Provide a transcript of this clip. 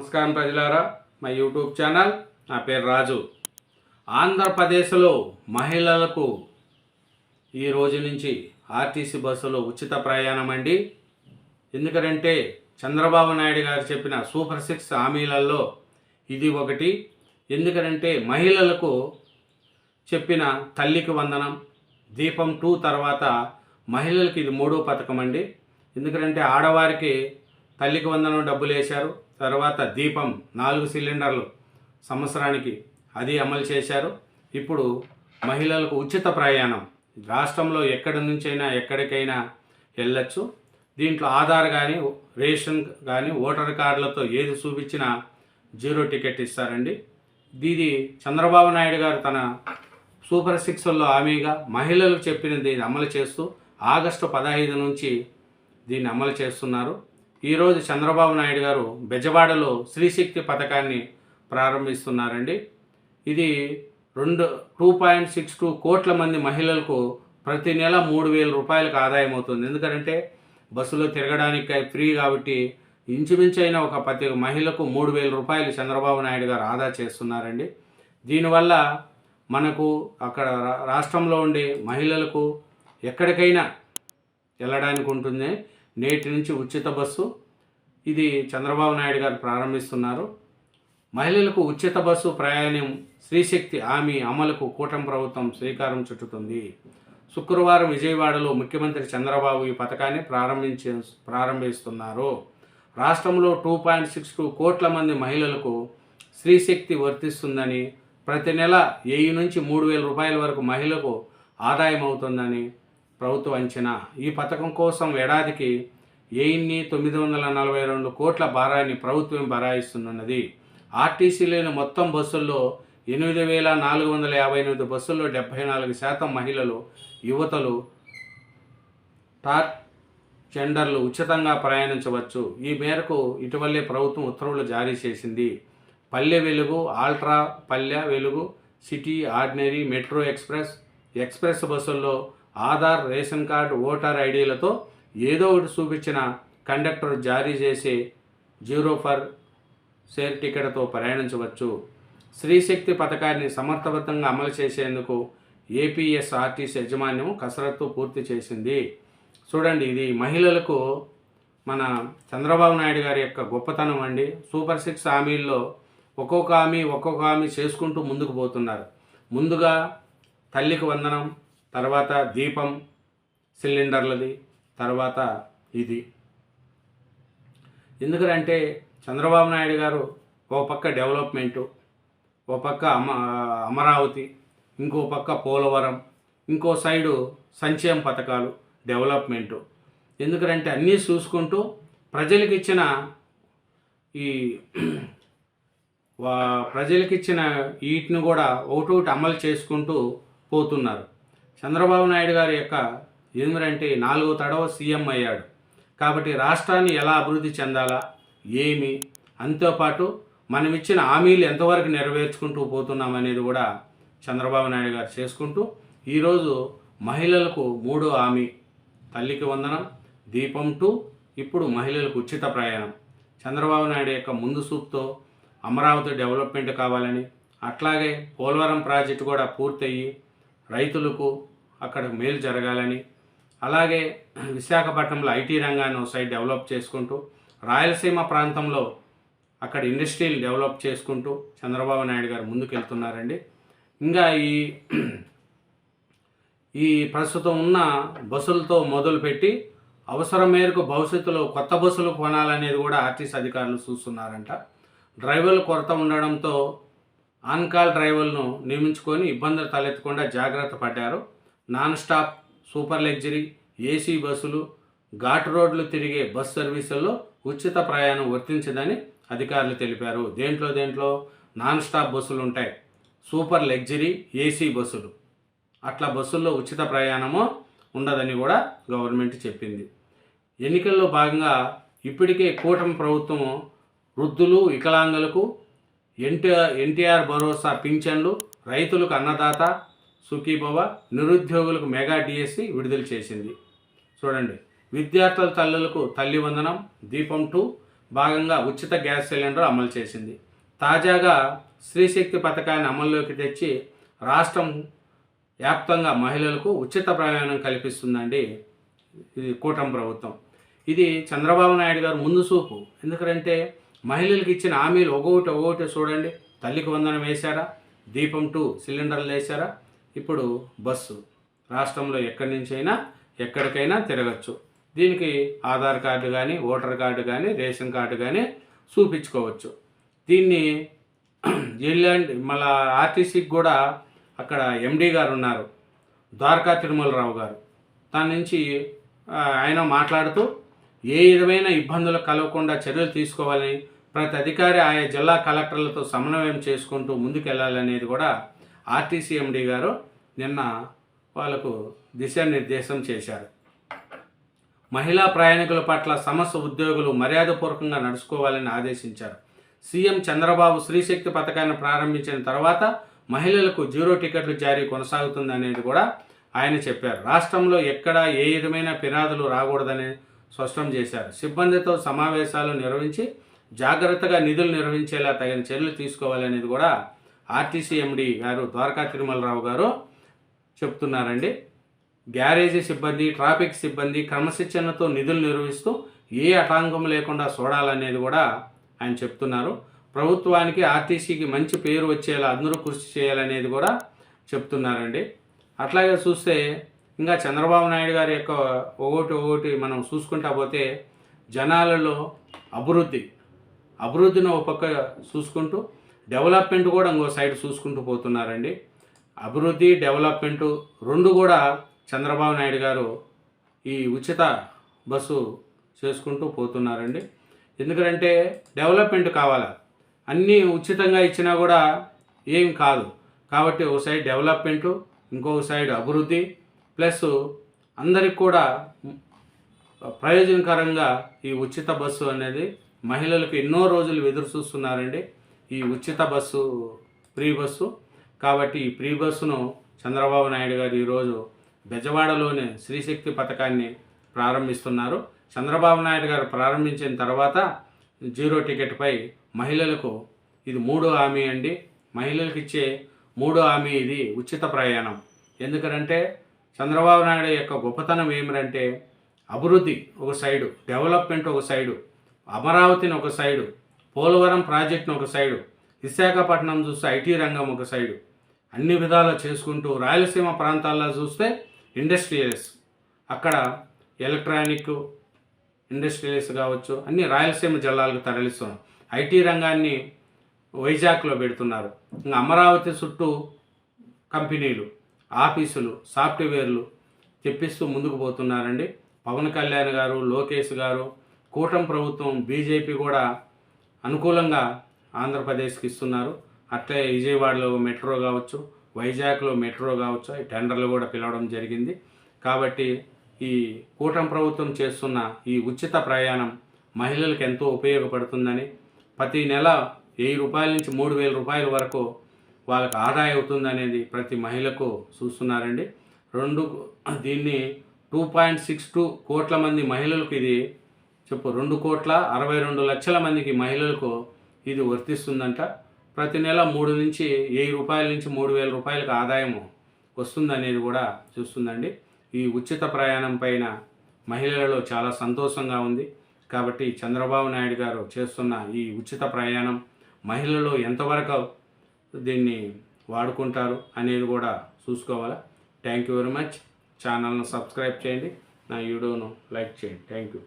నమస్కారం ప్రజలారా. మా యూట్యూబ్ ఛానల్ నా పేరు రాజు. ఆంధ్రప్రదేశ్లో మహిళలకు ఈ రోజు నుంచి ఆర్టీసీ బస్సులో ఉచిత ప్రయాణం అండి. ఎందుకంటే చంద్రబాబు నాయుడు గారు చెప్పిన సూపర్ సిక్స్ హామీలలో ఇది ఒకటి. ఎందుకంటే మహిళలకు చెప్పిన తల్లికి వందనం దీపం టూ తర్వాత మహిళలకు ఇది మూడో పథకం అండి. ఎందుకంటే ఆడవారికి తల్లికి వందనం డబ్బులు వేశారు. తర్వాత దీపం నాలుగు సిలిండర్లు సంవత్సరానికి అది అమలు చేశారు. ఇప్పుడు మహిళలకు ఉచిత ప్రయాణం. రాష్ట్రంలో ఎక్కడి నుంచైనా ఎక్కడికైనా వెళ్ళొచ్చు. దీంట్లో ఆధార్ కానీ రేషన్ కానీ ఓటర్ కార్డులతో ఏది చూపించినా జీరో టికెట్ ఇస్తారండి. ఇది చంద్రబాబు నాయుడు గారు తన సూపర్ సిక్స్లో హామీగా మహిళలకు చెప్పినది అమలు చేస్తూ ఆగస్టు పదహైదు నుంచి దీన్ని అమలు చేస్తున్నారు. ఈరోజు చంద్రబాబు నాయుడు గారు బెజవాడలో శ్రీశక్తి పథకాన్ని ప్రారంభిస్తున్నారండి. ఇది రెండు టూ పాయింట్ సిక్స్ టూ కోట్ల మంది మహిళలకు ప్రతి నెల మూడు వేల రూపాయలకు ఆదాయం అవుతుంది. ఎందుకంటే బస్సులో తిరగడానికి ఫ్రీ కాబట్టి ఇంచుమించైన ఒక ప్రతి మహిళకు మూడు వేల రూపాయలు చంద్రబాబు నాయుడు గారు ఆదా చేస్తున్నారండి. దీనివల్ల మనకు అక్కడ రా- రాష్ట్రంలో ఉండే మహిళలకు ఎక్కడికైనా వెళ్ళడానికి ఉంటుంది. నేటి నుంచి ఉచిత బస్సు. ఇది చంద్రబాబు నాయుడు గారు ప్రారంభిస్తున్నారు. మహిళలకు ఉచిత బస్సు ప్రయాణం శ్రీశక్తి హామీ అమలుకు కూటమి ప్రభుత్వం శ్రీకారం చుట్టుతుంది. శుక్రవారం విజయవాడలో ముఖ్యమంత్రి చంద్రబాబు ఈ పథకాన్ని ప్రారంభించే ప్రారంభిస్తున్నారు. రాష్ట్రంలో టూ పాయింట్ సిక్స్ టూ కోట్ల మంది మహిళలకు స్త్రీశక్తి వర్తిస్తుందని ప్రతి నెల వెయ్యి నుంచి మూడు వేల రూపాయల వరకు మహిళకు ఆదాయం అవుతుందని ప్రభుత్వ అంచనా. ఈ పథకం కోసం ఏడాదికి ఎయిన్ని తొమ్మిది వందల నలభై రెండు కోట్ల భారాన్ని ప్రభుత్వం బరాయిస్తున్నది ఆర్టీసీలోని మొత్తం బస్సుల్లో ఎనిమిది వేల నాలుగు వందల యాభై ఎనిమిది బస్సుల్లో డెబ్బై నాలుగు శాతం మహిళలు యువతలు టార్ జెండర్లు ఉచితంగా ప్రయాణించవచ్చు. ఈ మేరకు ఇటీవలే ప్రభుత్వం ఉత్తర్వులు జారీ చేసింది. Palle Velugu ultra Palle Velugu city ordinary metro express express బస్సుల్లో ఆధార్ రేషన్ కార్డు ఓటర్ ఐడీలతో ఏదో ఒకటి చూపించిన కండక్టర్ జారీ చేసే జీరో ఫర్ షేర్ టికెట్తో ప్రయాణించవచ్చు. స్త్రీశక్తి పథకాన్ని సమర్థవంతంగా అమలు చేసేందుకు ఏపీఎస్ఆర్టీసీ యాజమాన్యం కసరత్తు పూర్తి చేసింది. చూడండి ఇది మహిళలకు మన చంద్రబాబు నాయుడు గారి యొక్క గొప్పతనం అండి. సూపర్ సిక్స్ హామీల్లో ఒక్కొక్క హామీ ఒక్కొక్క హామీ చేసుకుంటూ ముందుకు పోతున్నారు. ముందుగా తల్లికి వందనం తర్వాత దీపం సిలిండర్లది తర్వాత ఇది. ఎందుకంటే చంద్రబాబు నాయుడు గారు ఒక పక్క డెవలప్మెంటు ఒక పక్క అమ అమరావతి ఇంకో పక్క పోలవరం ఇంకో సైడు సంక్షేమ పథకాలు డెవలప్మెంటు. ఎందుకంటే అన్నీ చూసుకుంటూ ప్రజలకు ఇచ్చిన ఈ వా- ప్రజలకు ఇచ్చిన వీటిని కూడా ఒకటొకటి అమలు చేసుకుంటూ పోతున్నారు. చంద్రబాబు నాయుడు గారి యొక్క ఎనిమిదంటే నాలుగో తడవ సీఎం అయ్యాడు. కాబట్టి రాష్ట్రాన్ని ఎలా అభివృద్ధి చెందాలా? ఏమి? అంతేపాటు మనం ఇచ్చిన హామీలు ఎంతవరకు నెరవేర్చుకుంటూ పోతున్నాం అనేది కూడా చంద్రబాబు నాయుడు గారు చేసుకుంటూ ఈరోజు మహిళలకు మూడో హామీ. తల్లికి వందనం దీపం టూ ఇప్పుడు మహిళలకు ఉచిత ప్రయాణం. చంద్రబాబు నాయుడు యొక్క ముందు చూపుతో అమరావతి డెవలప్మెంట్ కావాలని అట్లాగే పోలవరం ప్రాజెక్టు కూడా పూర్తయ్యి రైతులకు అక్కడ మేలు జరగాలని. అలాగే విశాఖపట్నంలో ఐటీ రంగాన్ని ఒకసారి డెవలప్ చేసుకుంటూ రాయలసీమ ప్రాంతంలో అక్కడ ఇండస్ట్రీలు డెవలప్ చేసుకుంటూ చంద్రబాబు నాయుడు గారు ముందుకు వెళ్తున్నారండి ఇంకా ఈ ఈ ప్రస్తుతం ఉన్న బస్సులతో మొదలుపెట్టి అవసరం మేరకు భవిష్యత్తులో కొత్త బస్సులు కొనాలనేది కూడా ఆర్టీసీ అధికారులు చూస్తున్నారంట. డ్రైవర్లు కొరత ఉండడంతో ఆన్కాల్ డ్రైవర్లను నియమించుకొని ఇబ్బందులు తలెత్తకుండా జాగ్రత్త పడ్డారు. Non stop super luxury AC బస్సులు ఘాట్ రోడ్లు తిరిగే బస్ సర్వీసుల్లో ఉచిత ప్రయాణం వర్తించదని అధికారులు తెలిపారు. దేంట్లో దేంట్లో నాన్ స్టాప్ బస్సులు ఉంటాయి. సూపర్ లగ్జరీ ఏసీ బస్సులు. అట్లా బస్సుల్లో ఉచిత ప్రయాణము ఉండదని కూడా గవర్నమెంట్ చెప్పింది. ఎన్నికల్లో భాగంగా ఇప్పటికే కూటమి ప్రభుత్వం వృద్ధులు వికలాంగులకు ఎన్టీఆర్ ఎన్టీఆర్ భరోసా పింఛన్లు రైతులకు అన్నదాత సుఖీభవ నిరుద్యోగులకు మెగా డిఎస్సి విడుదల చేసింది. చూడండి. విద్యార్థుల తల్లులకు తల్లి వందనం దీపం టూ భాగంగా ఉచిత గ్యాస్ సిలిండర్ అమలు చేసింది. తాజాగా స్త్రీశక్తి పథకాన్ని అమల్లోకి తెచ్చి రాష్ట్రం వ్యాప్తంగా మహిళలకు ఉచిత ప్రయాణం కల్పిస్తుందండి ఇది కూటమి ప్రభుత్వం. ఇది చంద్రబాబు నాయుడు గారు ముందు చూపు. ఎందుకంటే మహిళలకు ఇచ్చిన హామీలు ఒక్కొక్కటి ఒక్కొక్కటి చూడండి. తల్లికి వందనం వేశారా? దీపం టూ సిలిండర్లు వేశారా? ఇప్పుడు బస్సు. రాష్ట్రంలో ఎక్కడి నుంచి అయినా ఎక్కడికైనా తిరగచ్చు. దీనికి ఆధార్ కార్డు కానీ ఓటర్ కార్డు కానీ రేషన్ కార్డు కానీ చూపించుకోవచ్చు. దీన్ని ఇలాంటి మళ్ళా ఆర్టీసీకి కూడా అక్కడ ఎండీ గారు ఉన్నారు. ద్వారకా తిరుమలరావు గారు. దాని నుంచి ఆయన మాట్లాడుతూ ఏ విధమైన ఇబ్బందులు కలగకుండా చర్యలు తీసుకోవాలని ప్రతి అధికారి ఆయా జిల్లా కలెక్టర్లతో సమన్వయం చేసుకుంటూ ముందుకెళ్ళాలనేది కూడా ఆర్టీసీ ఎండి గారు నిన్న వాళ్ళకు దిశానిర్దేశం చేశారు. మహిళా ప్రయాణికుల పట్ల సమస్త ఉద్యోగులు మర్యాదపూర్వకంగా నడుచుకోవాలని ఆదేశించారు. సీఎం చంద్రబాబు స్త్రీశక్తి పథకాన్ని ప్రారంభించిన తర్వాత మహిళలకు జీరో టికెట్లు జారీ కొనసాగుతుంది అనేది కూడా ఆయన చెప్పారు. రాష్ట్రంలో ఎక్కడా ఏ విధమైన ఫిర్యాదులు రాకూడదని స్పష్టం చేశారు. సిబ్బందితో సమావేశాలు నిర్వహించి జాగ్రత్తగా నిధులు నిర్వహించేలా తగిన చర్యలు తీసుకోవాలనేది కూడా ఆర్టీసీ ఎండి గారు ద్వారకా తిరుమలరావు గారు చెప్తున్నారండి. గ్యారేజీ సిబ్బంది ట్రాఫిక్ సిబ్బంది క్రమశిక్షణతో నిధులు నిర్వహిస్తూ ఏ ఆటంకం లేకుండా చూడాలనేది కూడా ఆయన చెప్తున్నారు. ప్రభుత్వానికి ఆర్టీసీకి మంచి పేరు వచ్చేలా అందరూ కృషి చేయాలనేది కూడా చెప్తున్నారండి. అట్లాగే చూస్తే ఇంకా చంద్రబాబు నాయుడు గారి యొక్క ఒకటి ఒకటి మనం చూసుకుంటా పోతే జనాలలో అభివృద్ధి అభివృద్ధిని ఒక పక్క చూసుకుంటూ డెవలప్మెంట్ కూడా ఇంకో సైడ్ చూసుకుంటూ పోతున్నారండి. అభివృద్ధి డెవలప్మెంట్ రెండు కూడా చంద్రబాబు నాయుడు గారు ఈ ఉచిత బస్సు చేసుకుంటూ పోతున్నారండి. ఎందుకంటే డెవలప్మెంట్ కావాలా? అన్నీ ఉచితంగా ఇచ్చినా కూడా ఏం కాదు. కాబట్టి ఒక సైడ్ డెవలప్మెంట్ ఇంకొక సైడ్ అభివృద్ధి ప్లస్ అందరికి కూడా ప్రయోజనకరంగా ఈ ఉచిత బస్సు అనేది మహిళలకు ఎన్నో రోజులు ఎదురు చూస్తున్నారండి. ఈ ఉచిత బస్సు ఫ్రీ బస్సు. కాబట్టి ఈ ఫ్రీ బస్సును చంద్రబాబు నాయుడు గారు ఈరోజు బెజవాడలోని శ్రీశక్తి పథకాన్ని ప్రారంభిస్తున్నారు. చంద్రబాబు నాయుడు గారు ప్రారంభించిన తర్వాత జీరో టికెట్పై మహిళలకు ఇది మూడో హామీ అండి. మహిళలకు ఇచ్చే మూడో హామీ ఇది ఉచిత ప్రయాణం. ఎందుకంటే చంద్రబాబు నాయుడు యొక్క గొప్పతనం ఏమిటంటే అభివృద్ధి ఒక సైడు డెవలప్మెంట్ ఒక సైడు అమరావతిని ఒక సైడు పోలవరం ప్రాజెక్టును ఒక సైడు విశాఖపట్నం చూస్తే ఐటీ రంగం ఒక సైడు. అన్ని విధాలు చేసుకుంటూ రాయలసీమ ప్రాంతాల్లో చూస్తే ఇండస్ట్రియల్స్ అక్కడ ఎలక్ట్రానిక్ ఇండస్ట్రియల్స్ కావచ్చు అన్ని రాయలసీమ జిల్లాలకు తరలిస్తున్నాం. ఐటీ రంగాన్ని వైజాగ్లో పెడుతున్నారు. ఇంకా అమరావతి చుట్టూ కంపెనీలు ఆఫీసులు సాఫ్ట్వేర్లు తెప్పిస్తూ ముందుకు పోతున్నారండి. పవన్ కళ్యాణ్ గారు లోకేష్ గారు కూటమి ప్రభుత్వం బీజేపీ కూడా అనుకూలంగా ఆంధ్రప్రదేశ్కి ఇస్తున్నారు. అట్లే విజయవాడలో మెట్రో కావచ్చు వైజాగ్లో మెట్రో కావచ్చు ఈ టెండర్లు కూడా పిలవడం జరిగింది. కాబట్టి ఈ కూటమి ప్రభుత్వం చేస్తున్న ఈ ఉచిత ప్రయాణం మహిళలకు ఎంతో ఉపయోగపడుతుందని ప్రతి నెల వెయ్యి రూపాయల నుంచి మూడు వేల రూపాయల వరకు వాళ్ళకి ఆదాయం అవుతుందనేది ప్రతి మహిళకు చూస్తున్నారండి. రెండు దీన్ని టూ పాయింట్ సిక్స్ టూ కోట్ల మంది మహిళలకు ఇది చెప్పు రెండు కోట్ల అరవై రెండు లక్షల మందికి మహిళలకు ఇది వర్తిస్తుందంట. ప్రతి నెల మూడు నుంచి వెయ్యి రూపాయల నుంచి మూడు వేల రూపాయలకు ఆదాయం వస్తుందనేది కూడా చూస్తుందండి. ఈ ఉచిత ప్రయాణం పైన మహిళలలో చాలా సంతోషంగా ఉంది. కాబట్టి చంద్రబాబు నాయుడు గారు చేస్తున్న ఈ ఉచిత ప్రయాణం మహిళలు ఎంతవరకు దీన్ని వాడుకుంటారు అనేది కూడా చూసుకోవాలి? థ్యాంక్ యూ వెరీ మచ్ ఛానల్ను సబ్స్క్రైబ్ చేయండి. నా వీడియోను లైక్ చేయండి. Thank you